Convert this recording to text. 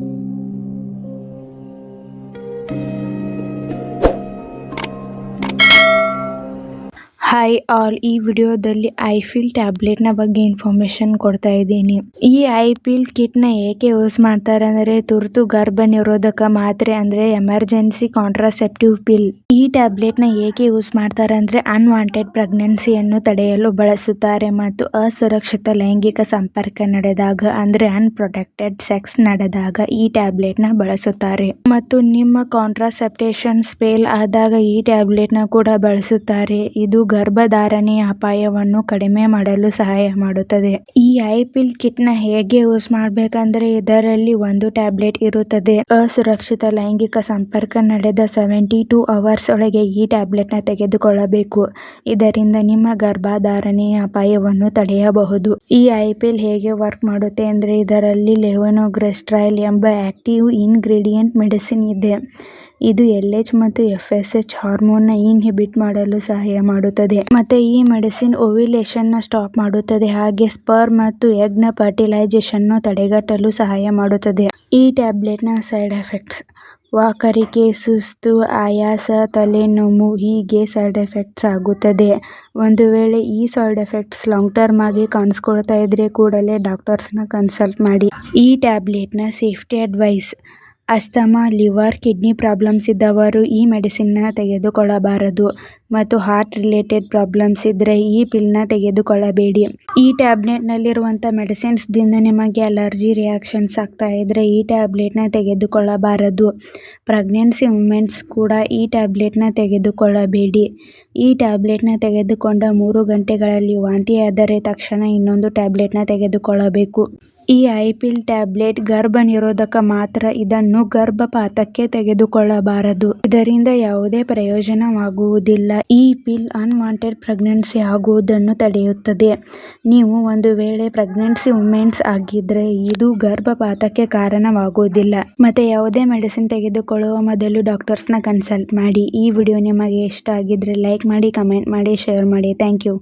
Thank you. Hi all ಈ ವಿಡಿಯೋದಲ್ಲಿ Eiffel ಟ್ಯಾಬ್ಲೆಟ್ನ ಬಗ್ಗೆ ಇನ್ಫಾರ್ಮೇಷನ್ ಕೊಡ್ತಾ ಇದ್ದೀನಿ. ಈ ಐಪಿಲ್ ಕಿಟ್ನ ಏಕೆ ಯೂಸ್ ಮಾಡ್ತಾರೆ ಅಂದರೆ ತುರ್ತು ಗರ್ಭ ನಿರೋಧಕ ಮಾತ್ರೆ ಅಂದರೆ ಎಮರ್ಜೆನ್ಸಿ ಕಾಂಟ್ರಾಸೆಪ್ಟಿವ್ ಪಿಲ್ ಈ ಟ್ಯಾಬ್ಲೆಟ್ನ ಏಕೆ ಯೂಸ್ ಮಾಡ್ತಾರೆ ಅಂದರೆ ಅನ್ವಾಂಟೆಡ್ ಪ್ರೆಗ್ನೆನ್ಸಿಯನ್ನು ತಡೆಯಲು ಬಳಸುತ್ತಾರೆ ಮತ್ತು ಅಸುರಕ್ಷಿತ ಲೈಂಗಿಕ ಸಂಪರ್ಕ ನಡೆದಾಗ ಅಂದರೆ ಅನ್ಪ್ರೊಟೆಕ್ಟೆಡ್ ಸೆಕ್ಸ್ ನಡೆದಾಗ ಈ ಟ್ಯಾಬ್ಲೆಟ್ನ ಬಳಸುತ್ತಾರೆ. ಮತ್ತು ನಿಮ್ಮ ಕಾಂಟ್ರಾಸೆಪ್ಟೇಷನ್ ಸ್ಪೇಲ್ ಆದಾಗ ಈ ಟ್ಯಾಬ್ಲೆಟ್ನ ಕೂಡ ಬಳಸುತ್ತಾರೆ. ಇದು ಗರ್ಭಧಾರಣೆಯ ಅಪಾಯವನ್ನು ಕಡಿಮೆ ಮಾಡಲು ಸಹಾಯ ಮಾಡುತ್ತದೆ. ಈ ಐಪಿಎಲ್ ಕಿಟ್ನ ಹೇಗೆ ಯೂಸ್ ಮಾಡಬೇಕಂದ್ರೆ ಇದರಲ್ಲಿ ಒಂದು ಟ್ಯಾಬ್ಲೆಟ್ ಇರುತ್ತದೆ. ಅಸುರಕ್ಷಿತ ಲೈಂಗಿಕ ಸಂಪರ್ಕ ನಡೆದ ಸೆವೆಂಟಿ ಟೂ ಅವರ್ಸ್ ಒಳಗೆ ಈ ಟ್ಯಾಬ್ಲೆಟ್ನ ತೆಗೆದುಕೊಳ್ಳಬೇಕು. ಇದರಿಂದ ನಿಮ್ಮ ಗರ್ಭಧಾರಣೆಯ ಅಪಾಯವನ್ನು ತಡೆಯಬಹುದು. ಈ ಐಪಿಲ್ ಹೇಗೆ ವರ್ಕ್ ಮಾಡುತ್ತೆ ಅಂದ್ರೆ ಇದರಲ್ಲಿ ಲೆವನೋಗ್ರೆಸ್ಟ್ರಾಯಲ್ ಎಂಬ ಆಕ್ಟಿವ್ ಇನ್ಗ್ರೀಡಿಯೆಂಟ್ ಮೆಡಿಸಿನ್ ಇದೆ. ಇದು ಎಲ್ ಎಚ್ ಮತ್ತು ಎಫ್ ಎಸ್ ಎಚ್ ಹಾರ್ಮೋನ್ನ ಇನ್ಹಿಬಿಟ್ ಮಾಡಲು ಸಹಾಯ ಮಾಡುತ್ತದೆ. ಮತ್ತೆ ಈ ಮೆಡಿಸಿನ್ ಓವಿಲೇಷನ್ನ ಸ್ಟಾಪ್ ಮಾಡುತ್ತದೆ. ಹಾಗೆ ಸ್ಪರ್ಮ್ ಮತ್ತು ಎಗ್ನ ಫರ್ಟಿಲೈಸೇಷನ್ನ ತಡೆಗಟ್ಟಲು ಸಹಾಯ ಮಾಡುತ್ತದೆ. ಈ ಟ್ಯಾಬ್ಲೆಟ್ನ ಸೈಡ್ ಎಫೆಕ್ಟ್ಸ್ ವಾಕರಿಕೆ, ಸುಸ್ತು, ಆಯಾಸ, ತಲೆನೋವು ಹೀಗೆ ಸೈಡ್ ಎಫೆಕ್ಟ್ಸ್ ಆಗುತ್ತದೆ. ಒಂದು ವೇಳೆ ಈ ಸೈಡ್ ಎಫೆಕ್ಟ್ಸ್ ಲಾಂಗ್ ಟರ್ಮ್ ಆಗಿ ಕಾಣಿಸ್ಕೊಳ್ತಾ ಇದ್ರೆ ಕೂಡಲೇ ಡಾಕ್ಟರ್ಸ್ನ ಕನ್ಸಲ್ಟ್ ಮಾಡಿ. ಈ ಟ್ಯಾಬ್ಲೆಟ್ನ safety advice asthma, liver, kidney problems ಇದ್ದವರು ಈ ಮೆಡಿಸಿನ್ನ ತೆಗೆದುಕೊಳ್ಳಬಾರದು ಮತ್ತು ಹಾರ್ಟ್ ರಿಲೇಟೆಡ್ ಪ್ರಾಬ್ಲಮ್ಸ್ ಇದ್ದರೆ ಈ ಪಿಲ್ನ ತೆಗೆದುಕೊಳ್ಳಬೇಡಿ. ಈ ಟ್ಯಾಬ್ಲೆಟ್ನಲ್ಲಿರುವಂಥ ಮೆಡಿಸಿನ್ಸ್ದಿಂದ ನಿಮಗೆ ಅಲರ್ಜಿ ರಿಯಾಕ್ಷನ್ಸ್ ಆಗ್ತಾ ಇದ್ದರೆ ಈ ಟ್ಯಾಬ್ಲೆಟ್ನ ತೆಗೆದುಕೊಳ್ಳಬಾರದು. ಪ್ರೆಗ್ನೆನ್ಸಿ ವುಮೆನ್ಸ್ ಕೂಡ ಈ ಟ್ಯಾಬ್ಲೆಟ್ನ ತೆಗೆದುಕೊಳ್ಳಬೇಡಿ. ಈ ಟ್ಯಾಬ್ಲೆಟ್ನ ತೆಗೆದುಕೊಂಡ ಮೂರು ಗಂಟೆಗಳಲ್ಲಿ ವಾಂತಿಯಾದರೆ ತಕ್ಷಣ ಇನ್ನೊಂದು ಟ್ಯಾಬ್ಲೆಟ್ನ ತೆಗೆದುಕೊಳ್ಳಬೇಕು. ಈ ಐಪಿಲ್ ಟ್ಯಾಬ್ಲೆಟ್ ಗರ್ಭನಿರೋಧಕ ಮಾತ್ರ. ಇದನ್ನು ಗರ್ಭಪಾತಕ್ಕೆ ತೆಗೆದುಕೊಳ್ಳಬಾರದು. ಇದರಿಂದ ಯಾವುದೇ ಪ್ರಯೋಜನವಾಗುವುದಿಲ್ಲ. ಈ ಪಿಲ್ ಅನ್ವಾಂಟೆಡ್ ಪ್ರೆಗ್ನೆನ್ಸಿ ಆಗುವುದನ್ನು ತಡೆಯುತ್ತದೆ. ನೀವು ಒಂದು ವೇಳೆ ಪ್ರೆಗ್ನೆನ್ಸಿ ವುಮೆನ್ಸ್ ಆಗಿದ್ರೆ ಇದು ಗರ್ಭಪಾತಕ್ಕೆ ಕಾರಣವಾಗುವುದಿಲ್ಲ. ಮತ್ತೆ ಯಾವುದೇ ಮೆಡಿಸಿನ್ ತೆಗೆದುಕೊಳ್ಳುವ ಮೊದಲು ಡಾಕ್ಟರ್ಸ್ನ ಕನ್ಸಲ್ಟ್ ಮಾಡಿ. ಈ ವಿಡಿಯೋ ನಿಮಗೆ ಇಷ್ಟ ಆಗಿದ್ರೆ ಲೈಕ್ ಮಾಡಿ, ಕಮೆಂಟ್ ಮಾಡಿ, ಶೇರ್ ಮಾಡಿ. Thank you.